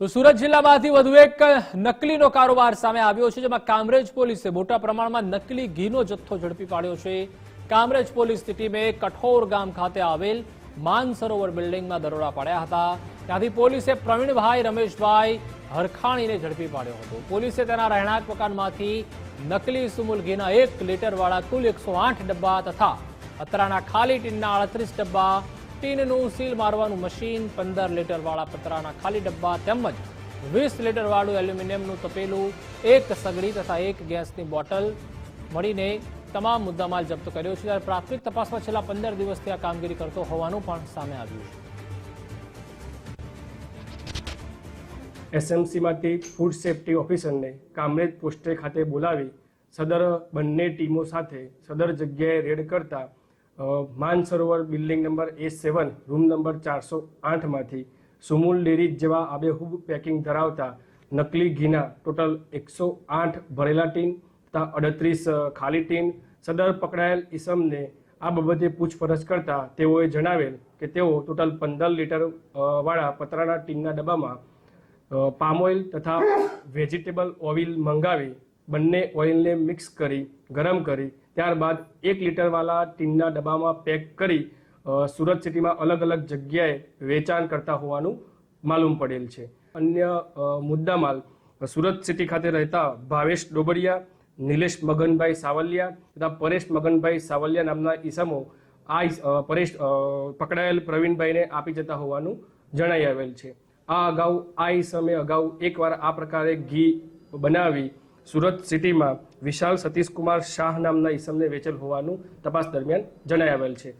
તો સુરત જિલ્લામાંથી વધુ એક નકલીનો કારોબાર સામે આવ્યો છે, જેમાં કામરેજ પોલીસે મોટા પ્રમાણમાં નકલી ઘીનો જથ્થો ઝડપી પાડ્યો છે. કામરેજ પોલીસની ટીમે કઠોર ગામ ખાતે આવેલ માનસરોવર બિલ્ડિંગમાં દરોડા પાડ્યા હતા. ત્યાંથી પોલીસે પ્રવીણભાઈ રમેશભાઈ હરખાણીને ઝડપી પાડ્યો હતો. પોલીસે તેના રહેણાંક મકાનમાંથી નકલી સુમુલ ઘીના એક લીટરવાળા કુલ એકસો ડબ્બા તથા અત્રાના ખાલી ટીનના અડત્રીસ ડબ્બા ટીનનું સીલ મારવાનું મશીન, પંદર લીટરવાળા પતરાના ખાલી ડબ્બા તેમજ વીસ લીટરવાળું એલ્યુમિનિયમનું તપેલું, એક સગડી તથા એક ગેસની બોટલ મળીને તમામ મુદ્દામાલ જપ્ત કર્યો છે. ત્યારે પ્રાથમિક તપાસમાં છેલ્લા પંદર દિવસથી આ કામગીરી કરતો હોવાનું પણ સામે આવ્યું છે. એસએમસીમાંથી ફૂડ સેફ્ટી ઓફિસરને કામરેજ પોસ્ટે ખાતે બોલાવી સદર બંને ટીમો સાથે સદર જગ્યાએ રેડ કરતા Mansarovar building number A seven, room number ચારસો આઠમાંથી સુમુલ ડેરી જેવા આબેહૂબ પેકિંગ ધરાવતા નકલી ઘીના ટોટલ એકસો આઠ ભરેલા ટીન તથા અડત્રીસ ખાલી ટીન સદર પકડાયેલ ઈસમને આ બાબતે પૂછપરછ કરતા તેઓએ જણાવેલ કે તેઓ ટોટલ પંદર લીટર વાળા પતરાના ટીનના ડબ્બામાં પામ ઓઇલ તથા વેજીટેબલ ઓઇલ મંગાવી બંને ઓઇલને મિક્સ કરી, ગરમ કરી ત્યારબાદ એક લીટરવાળા ટીનના ડબ્બામાં પેક કરી સુરત સિટીમાં અલગ અલગ જગ્યાએ વેચાણ કરતા હોવાનું માલુમ પડેલ છે. અન્ય મુદ્દામાલ, સુરત સિટી ખાતે રહેતા ભાવેશ ડોબરિયા, નિલેશ મગનભાઈ સાવલિયા તથા પરેશ મગનભાઈ સાવલિયા નામના ઈસમો આ પરેશ પકડાયેલ પ્રવીણભાઈને આપી જતા હોવાનું જણાઈ આવેલ છે. આ અગાઉ, આ ઈસમે અગાઉ એકવાર આ પ્રકારે ઘી બનાવી સુરત સિટીમાં વિશાલ સતીશકુમાર શાહ નામના ઈસમને વેચેલ હોવાનું તપાસ દરમિયાન જણાઈ આવેલ છે.